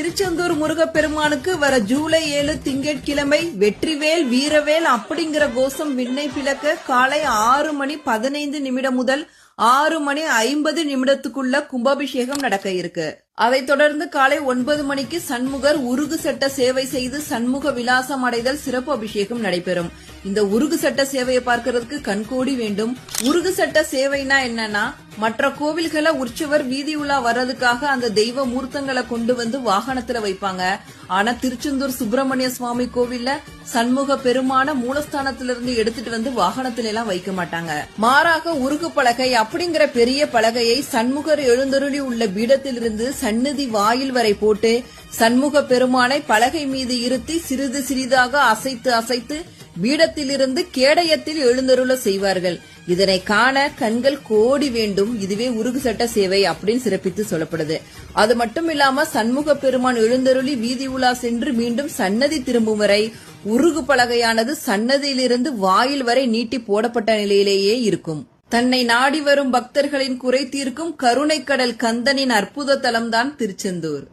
திருச்செந்தூர் முருகப்பெருமானுக்கு வர ஜூலை ஏழு திங்கட்கிழமை வெற்றிவேல் வீரவேல் அப்படிங்கிற கோஷம் விண்ணை பிளக்க காலை ஆறு மணி பதினைந்து நிமிடம் முதல் ஆறு மணி ஐம்பது நிமிடத்துக்குள்ள கும்பாபிஷேகம் நடக்க இருக்கு. அதைத் தொடர்ந்து காலை ஒன்பது மணிக்கு சண்முகர் உருகு சட்ட சேவை செய்து சண்முக விலாசம் அடைதல் சிறப்பு அபிஷேகம் நடைபெறும். இந்த உருகு சட்ட சேவையை பார்க்கறதுக்கு கண்கோடி வேண்டும். உருகு சட்ட சேவைனா என்னன்னா மற்ற கோவில்களை உற்சவர் வீதி உலா வர்றதுக்காக அந்த தெய்வ மூர்த்தங்களை கொண்டு வந்து வாகனத்துல வைப்பாங்க. ஆனா திருச்செந்தூர் சுப்பிரமணிய சுவாமி கோவில்ல சண்முக பெருமான மூலஸ்தானத்திலிருந்து எடுத்துட்டு வந்து வாகனத்துல எல்லாம் வைக்க மாட்டாங்க. மாறாக உருகு பலகை அப்படிங்கிற பெரிய பலகையை சண்முகர் எழுந்தருளி உள்ள பீடத்திலிருந்து சந்நிதி வாயில் வரை போட்டு சண்முக பெருமானை பலகை மீது இருத்தி சிறிது சிறிதாக அசைத்து அசைத்து பீடத்திலிருந்து கேடயத்தில் எழுந்தருள செய்வார்கள் இதனை காண கண்கள் கோடி வேண்டும் இதுவே உருகு சட்ட சேவை அப்படின்னு சிறப்பித்து சொல்லப்படுது அது மட்டும் இல்லாம சண்முக பெருமான் எழுந்தருளி வீதி உலா சென்று மீண்டும் சன்னதி திரும்பும் வரை உருகு பலகையானது சன்னதியிலிருந்து வாயில் வரை நீட்டி போடப்பட்ட நிலையிலேயே இருக்கும் தன்னை நாடி வரும் பக்தர்களின் குறை தீர்க்கும் கருணைக்கடல் கந்தனின் அற்புத தலம்தான் திருச்செந்தூர்